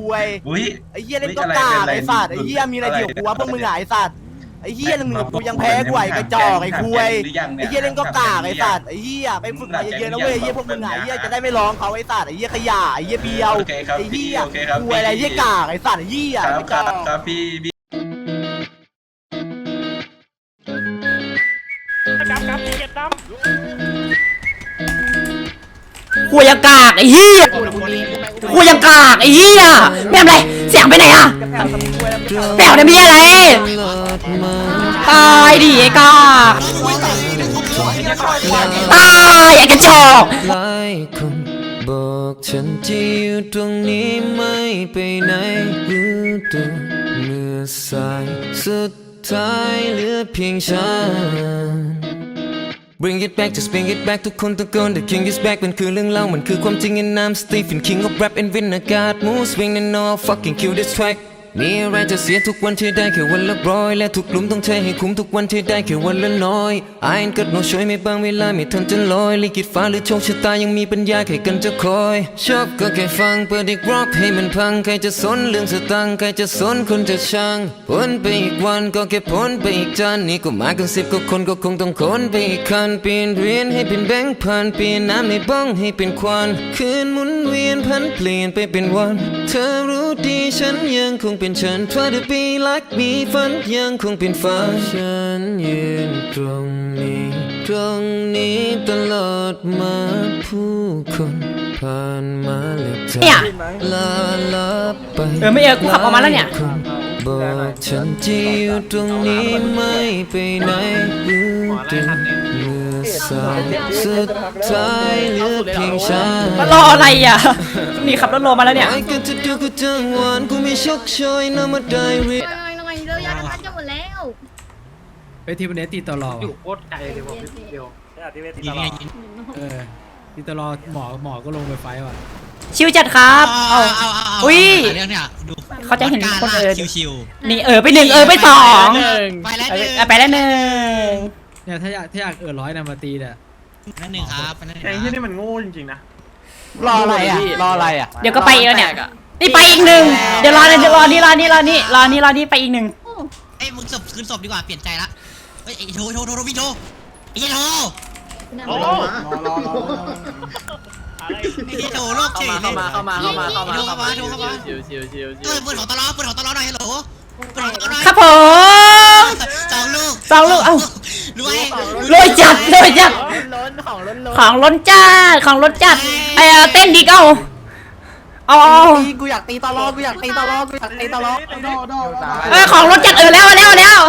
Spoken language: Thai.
คุยอุ้ย ไอ้เหี้ยเล่นอุ๊ยก็อะไรกากเป็นอะไรไอ้สัตว์ไอ้เหี้ยมีอะไรเดี่ยวกูวะพวกมึงอะไอ้สัตว์ไอ้เหี้ยหนึ่งกับกูยังแพ้กูไหวกระจอกไอ้คุยไอ้เหี้ยเล่นก็กากไอ้สัตว์ไอ้เหี้ยไปฝึกมาเยอะๆนะเว้ยไอ้เหี้ยพวกมึงอะไอ้เหี้ยจะได้ไม่ร้องเขาไอ้สัตว์ไอ้เหี้ยขยะไอ้เหี้ยเบียวโอเคครับไอ้พี่เหี้ยโอเคครับคุยอะไรไอ้เหี้ยกากไอ้สัตว์ไอ้เหี้ยครับไอ้คจรัอบครับพี่พี่ กูยังกากไอ้เหี้ยกูยังกากไอ้เหี้ยแม่งไรเสียงไปไหนอะแปลวเนี่ยมีอะไรตายดิไอ้กากตายไอ้กระจอกหลายคนบอกฉันจะอยู่ตรงนี้ไม่ไปไหนรู้ตัวเมื่อสายสุดท้ายเหลือเพียงฉัน Bring it back just bring it back ทุกคนตะโกน The king is back มันคือเรื่องเล่ามันคือความจริง and I'm Stephen King of rap and win a god move swing and no I'll fucking kill this track มีอะไรจะเสียทุกวันที่ได้แค่วันละร้อย และทุกลุมต้องเทให้คุ้มทุกวันที่ได้แค่วันละน้อย I ain't got no ช่วยไม่บางเวลาไม่ทันจะลอยลิขิตฟ้าหรือโชคชะตายังมีปัญญาแค่กันจะคอย ชอบก็แค่ฟังเปิดอีกรอบให้มันพังใครจะสนเรื่องสตังใครจะสนคนจะช่างพ้นไปอีกวันก็แค่พ้นไปอีกจานนี่ก็มากันสิบก็คนก็คงต้องค้นไปอีกคันเปลี่ยนเหรียญให้เป็นแบงค์พันเปลี่ยนน้ำในบ้องให้เป็นควันคืนหมุนเวียนพันเปลี่ยนไปเป็นวัน เธอรู้ดีฉันยังคงเป็นฉัน Try to be like me ฝันยังคงเป็นฝันฉันยืนตรงนี้ ตรงนี้ตลอดมาผู้คนผ่านมาและจากเนี่ยลาลาไปเออไม่เออกูขับออกมาแล้วเนี่ยหคนบอกฉันจะอยู่ตรงนี้ไม่ไปไหนรู้ตัวเมื่อสายสุดท้ายเหลือเพียงฉัน มารออะไรอะ นี่ขับรถโลมาแล้วเนี่ยไอ้กันจะดูกูจังวานกูไม่ชกชอยนำมาได้รีหน่อยหน่อยเร็วยาน้ำมันจะหมดแล้วไปทีวันนี้ตีตลอดอยู่โคตรไกลเลยบอกพี่เดียวเออตีตลอดหมอหมอก็ลงไปไฟว่ะชิวจัดครับเอาเอาเอาเอาอุ๊ยเรื่องเนี่ยดูเขาจะเห็นคนเดินชิวๆนี่เออไปหนึ่งเออไปสองไปแล้วหนึ่งไปแล้วหนึ่งเนี่ยถ้าอยากถ้าอยากเออร้อยนะมาตีเนี่ยนั่นหนึ่งครับไปแล้วหนึ่งไอ้ที่นี่มันโง่จริงๆนะ รออะไรอะ รออะไรอะ เดี๋ยวก็ไปอีกแล้วเนี่ย นี่ไปอีกหนึ่งเดี๋ยวรอเดี๋ยวรอนี่รอนี่รอนี่รอนี่รอนี่ไปอีกหนึ่งเอ้ยมึงศพคืนศพดีกว่าเปลี่ยนใจละเฮ้ยไอ้โทโทโทโทพี่โทไอ้โทโอ้ไอ้โทโลกเฉยเลยเข้ามาเข้ามาเข้ามาเข้ามาโทเข้ามาโทเข้ามาชิวชิวชิวชิเปิดเปิดของตลอดเปิดของตลอดหน่อยฮัลโหลเปิดของตลอดหน่อยครับผมสองลูกสองลูกเอ้ารวยรวยจัดรวยจัดล้น ของล้นล้นของล้นจัดของล้นจัดไอ้เออเต้นดีก็เอาเอาเอาตีกูอยากตีตลอดกูอยากตีตลอดกูอยากตีตลอดเออของล้นจัดเออแล้วเอาแล้ว